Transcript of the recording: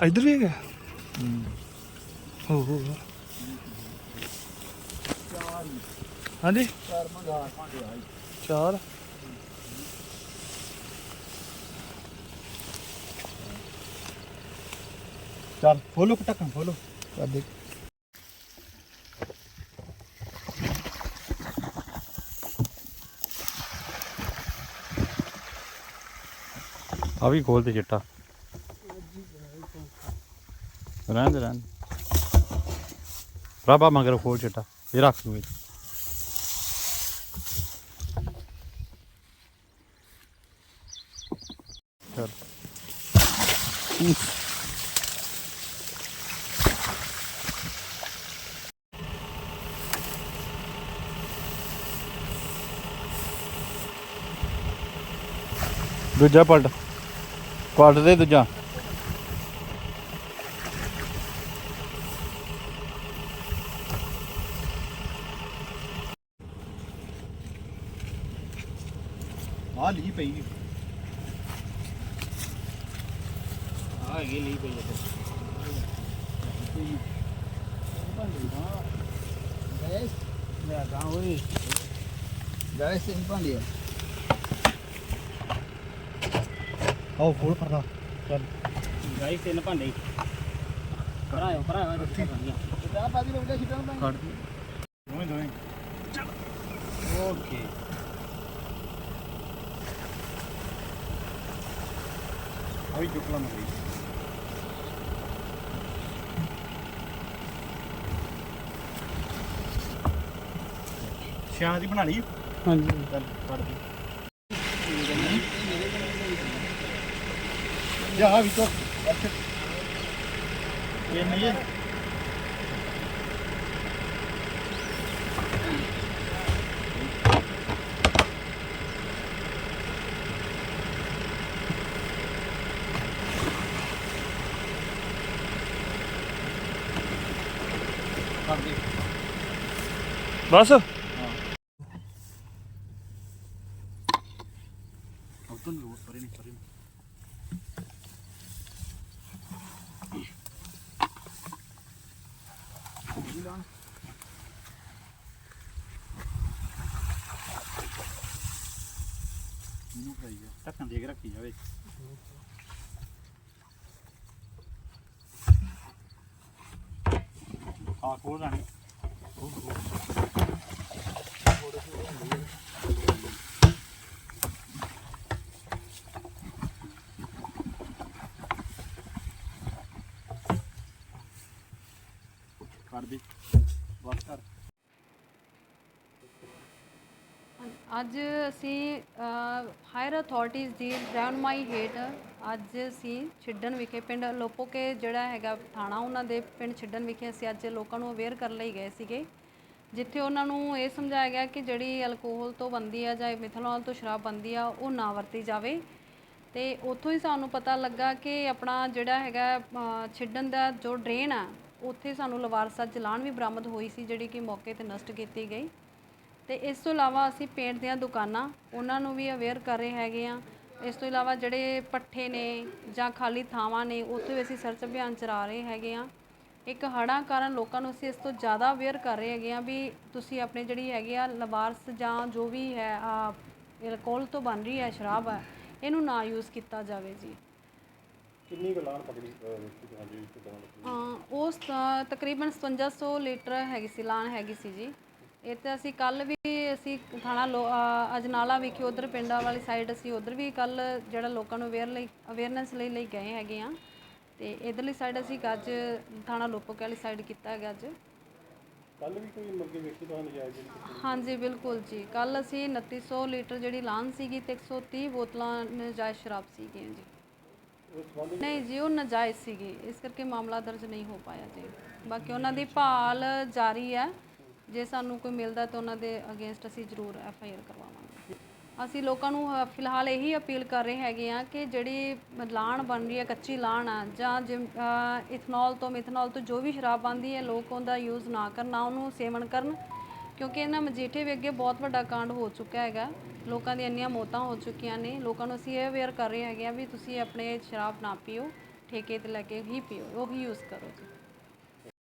ਇੱਧਰ ਵੀ ਹੈਗਾ ਹੋ ਹੋ ਹਾਂਜੀ ਚਾਰ ਚੱਲ ਖੋਲੋ ਢੱਕਣ ਖੋਲੋ ਕਰ ਦੇ ਆ ਵੀ ਖੋਲ ਤੇ ਚਿੱਟਾ ਰਹਿਣ ਦੇ, ਰਹਿਣ ਰਾਬਾ ਮਗਰ ਖੋਲ ਚਿੱਟਾ, ਇਹ ਰੱਖ ਦੂੰ ਇਹ 'ਚ। ਦੂਜਾ ਪਲਟ। ਪਲਟ ਦੇ ਦੂਜਾ। ਆ ਲਈ ਪਈ ਆ ਹੈਗੀ ਲਈ ਪਈ ਗੈਸ ਮੈਂ ਕਹਾਂ ਓਏ ਗੈਸ ਨਹੀਂ ਪਾਉਂਦੀ ਆਓ ਖੋਲ ਪਰਦਾ ਚੱਲ ਗਾਈ ਤਿੰਨ ਭਾਂਡੇ ਭਰਾਇਓ ਭਰਾਇਓ ਰੱਖੀ ਚਾਹ ਪਾਦੀ ਰੋਟੇ ਛਿਟਣ ਤਾਂ ਕੱਢ ਦੋਵੇਂ ਦੋਵੇਂ ਓਕੇ ਆ ਵੀ ਚੁੱਕ ਲਾ ਮਗਰੀ ਸ਼ਾਹ ਦੀ ਬਣਾ ਲਈ? ਹਾਂਜੀ। ਚੱਲ ਕੱਢ ਦੇ। ਜਾ ਵੀ ਤੋਂ। ਇਹ ਨਹੀਂ ਹੈ। ਕਰ ਦੇ ਬਸ ਉਤੋਂ ਲੋੜ ਪਰੇ ਨਹੀਂ ਪਰੇ ਨਹੀਂ ਇਹਨੂੰ ਖਾਈ ਜਾ ਢੱਕਣ ਦੇ ਕੇ ਰੱਖੀ ਜਾਵੇ ਆ ਕੋਲ ਰਾਣੀ। ਕਰ ਦੇ। ਬਸ ਕਰ। ਅੱਜ ਅਸੀਂ ਹਾਇਰ ਅਥਾਰਟੀਜ਼ ਦੀ ਰਹਿਨਮਾਈ ਹੇਠ ਅੱਜ ਅਸੀਂ ਛਿੱਡਣ ਵਿਖੇ ਪਿੰਡ ਲੋਪੋਕੇ ਜਿਹੜਾ ਹੈਗਾ ਥਾਣਾ ਉਹਨਾਂ ਦੇ ਪਿੰਡ ਛਿੱਡਣ ਵਿਖੇ ਅਸੀਂ ਅੱਜ ਲੋਕਾਂ ਨੂੰ ਅਵੇਅਰ ਕਰਨ ਲਈ ਗਏ ਸੀਗੇ। ਜਿੱਥੇ ਉਹਨਾਂ ਨੂੰ ਇਹ ਸਮਝਾਇਆ ਗਿਆ ਕਿ ਜਿਹੜੀ ਅਲਕੋਹਲ ਤੋਂ ਬੰਦੀ ਆ ਜਾਂ ਮਿਥਨੋਲ ਤੋਂ ਸ਼ਰਾਬ ਬੰਦੀ ਆ ਉਹ ਨਾ ਵਰਤੀ ਜਾਵੇ। ਤੇ ਉੱਥੋਂ ਹੀ ਸਾਨੂੰ ਪਤਾ ਲੱਗਾ ਕਿ ਆਪਣਾ ਜਿਹੜਾ ਹੈਗਾ ਅ, ਛਿੱਡਣ ਦਾ ਜੋ ਡਰੇਨ ਆ ਉੱਥੇ ਸਾਨੂੰ ਲਵਾਰਸਾ ਜਲਾਨ ਵੀ ਬਰਾਮਦ ਹੋਈ ਸੀ ਜਿਹੜੀ ਕਿ ਮੌਕੇ ਤੇ ਨਸ਼ਟ ਕੀਤੀ ਗਈ। ਤੇ ਇਸ ਤੋਂ ਇਲਾਵਾ ਅਸੀਂ ਪੇਂਟ ਦੀਆਂ ਦੁਕਾਨਾਂ ਉਹਨਾਂ ਨੂੰ ਵੀ ਅਵੇਅਰ ਕਰ ਰਹੇ ਹੈਗੇ ਆ ਇਸ ਤੋਂ ਇਲਾਵਾ ਜਿਹੜੇ ਪੱਠੇ ਨੇ ਜਾਂ ਖਾਲੀ ਥਾਵਾਂ ਨੇ ਉੱਥੇ ਵੀ ਅਸੀਂ ਸਰਚ ਅਭਿਆਨ ਚਲਾ ਰਹੇ ਹੈਗੇ ਆ ਇੱਕ ਹੜ੍ਹਾਂ ਕਾਰਨ ਲੋਕਾਂ ਨੂੰ ਅਸੀਂ ਇਸ ਤੋਂ ਜ਼ਿਆਦਾ ਅਵੇਅਰ ਕਰ ਰਹੇ ਹੈਗੇ ਆ ਵੀ ਤੁਸੀਂ ਆਪਣੇ ਜਿਹੜੀ ਹੈਗੀ ਆ ਲਵਾਰਸ ਜਾਂ ਜੋ ਵੀ ਹੈ ਆ ਅਲਕੋਹਲ ਤੋਂ ਬਣ ਰਹੀ ਹੈ ਸ਼ਰਾਬ ਹੈ ਇਹਨੂੰ ਨਾ ਯੂਜ਼ ਕੀਤਾ ਜਾਵੇ ਜੀ। ਕਿੰਨੀ ਗਲਾਨ ਪਕੜੀ ਹਾਂਜੀ ਉਸ ਤਕਰੀਬਨ 5700 ਲੀਟਰ ਹੈਗੀ ਸੀ ਲਾਨ ਹੈਗੀ ਸੀ ਜੀ। ਇਹ ਤੇ ਅਸੀਂ ਕੱਲ ਵੀ ਅਸੀਂ ਥਾਣਾ ਲੋ- ਅਜਨਾਲਾ ਵਿਖੇ ਉਧਰ ਪਿੰਡਾਂ ਵਾਲੀ ਸਾਈਡ ਅਸੀਂ ਉਧਰ ਵੀ ਕੱਲ ਜਿਹੜਾ ਲੋਕਾਂ ਨੂੰ ਅਵੇਅਰ ਲਈ ਅਵੇਅਰਨੈਸ ਲਈ ਲਈ ਗਏ ਹੈਗੇ ਆ ਤੇ ਇਧਰਲੀ ਸਾਈਡ ਅਸੀਂ ਅੱਜ ਥਾਣਾ ਲੋਪੋਕੇ ਵਾਲੀ ਸਾਈਡ ਕੀਤਾ ਹੈਗਾ ਅੱਜ। ਕੱਲ ਵੀ ਕੋਈ ਮੁਰਗੇ ਵੇਖੀ ਤਾਂ ਨਜਾਇਜ਼ ਹਾਂਜੀ ਬਿਲਕੁਲ ਜੀ। ਕੱਲ ਅਸੀਂ 2900 ਲੀਟਰ ਜਿਹੜੀ ਲਾਨ ਸੀਗੀ ਤੇ 130 ਬੋਤਲਾਂ ਨਜਾਇਜ਼ ਸ਼ਰਾਬ ਸੀਗੀਆਂ ਜੀ। ਨਹੀਂ ਜੀ ਉਹ ਨਜਾਇਜ਼ ਸੀਗੀ। ਇਸ ਕਰਕੇ ਮਾਮਲਾ ਦਰਜ ਨਹੀਂ ਹੋ ਪਾਇਆ ਜੀ। ਬਾਕੀ ਉਹਨਾਂ ਦੀ ਭਾਲ ਜਾਰੀ ਹੈ। ਜੇ ਸਾਨੂੰ ਕੋਈ ਮਿਲਦਾ ਤਾਂ ਉਹਨਾਂ ਦੇ ਅਗੇਂਸਟ ਅਸੀਂ ਜ਼ਰੂਰ ਐਫ ਆਈ ਆਰ ਕਰਵਾਵਾਂਗੇ। ਅਸੀਂ ਲੋਕਾਂ ਨੂੰ ਅ, ਫਿਲਹਾਲ ਇਹੀ ਅਪੀਲ ਕਰ ਰਹੇ ਹੈਗੇ ਆ ਕਿ ਜਿਹੜੀ ਲਾਣ ਬਣ ਰਹੀ ਹੈ ਕੱਚੀ ਲਾਣ ਆ ਜਾਂ ਜਿਮ- ਅ, ਇਥਨੋਲ ਤੋਂ ਮਿਥਨੋਲ ਤੋਂ ਜੋ ਵੀ ਸ਼ਰਾਬ ਬਣਦੀ ਹੈ ਲੋਕ ਉਹਦਾ ਯੂਜ਼ ਨਾ ਕਰਨ ਨਾ ਉਹਨੂੰ ਸੇਵਨ ਕਰਨ ਕਿਉਂਕਿ ਇਹਨਾਂ ਮਜੀਠੇ ਵੀ ਅੱਗੇ ਬਹੁਤ ਵੱਡਾ ਕਾਂਡ ਹੋ ਚੁੱਕਾ ਹੈਗਾ। ਲੋਕਾਂ ਦੀਆਂ ਇੰਨੀਆਂ ਮੌਤਾਂ ਹੋ ਚੁੱਕੀਆਂ ਨੇ। ਲੋਕਾਂ ਨੂੰ ਅਸੀਂ ਇਹ ਅਵੇਅਰ ਕਰ ਰਹੇ ਹੈਗੇ ਆ ਵੀ ਤੁਸੀਂ ਆਪਣੇ ਸ਼ਰਾਬ ਨਾ ਪੀਓ ਠੇਕੇ ਤੇ ਲੈ ਕੇ ਹੀ ਪੀਓ ਉਹੀ ਯੂਜ਼ ਕਰੋ ਜੀ।